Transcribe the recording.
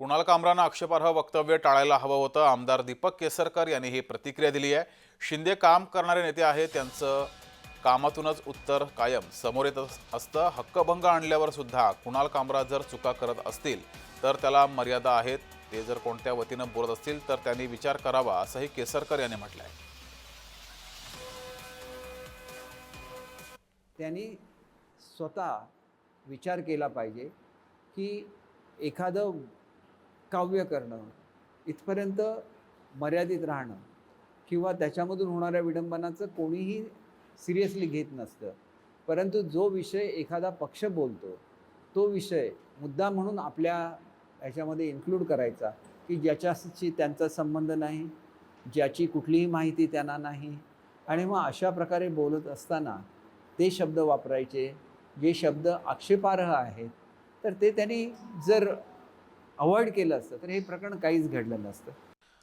कुणाल कामरानं आक्षेपार्ह वक्तव्य टाळायला हवं होतं? आमदार दीपक केसरकर यांनी ही प्रतिक्रिया दिली आहे. शिंदे काम करणारे नेते आहेत त्यांचं कामातूनच उत्तर कायम. समोर येत असतं हक्कभंग आणल्यावर सुद्धा कुणाल कामरा जर चुका करत असतील तर त्याला मर्यादा आहेत. ते जर कोणत्या वतीनं बोलत असतील तर त्यांनी विचार करावा असंही केसरकर यांनी म्हटलं आहे त्यांनी स्वतः विचार केला पाहिजे की एखादं काव्य करणं इथपर्यंत मर्यादित राहणं किंवा त्याच्यामधून होणाऱ्या विडंबनाचं कोणीही सिरियसली घेत नसतं. परंतु जो विषय एखादा पक्ष बोलतो तो विषय मुद्दा म्हणून आपल्या ह्याच्यामध्ये इन्क्लूड करायचा की ज्याच्याशी त्यांचा संबंध नाही ज्याची कुठलीही माहिती त्यांना नाही आणि मग अशा प्रकारे बोलत असताना ते शब्द वापरायचे. जे शब्द आक्षेपार्ह आहेत तर ते त्यांनी जर अवॉइड केलं असतं तर हे प्रकरण काहीच घडलं नसतं.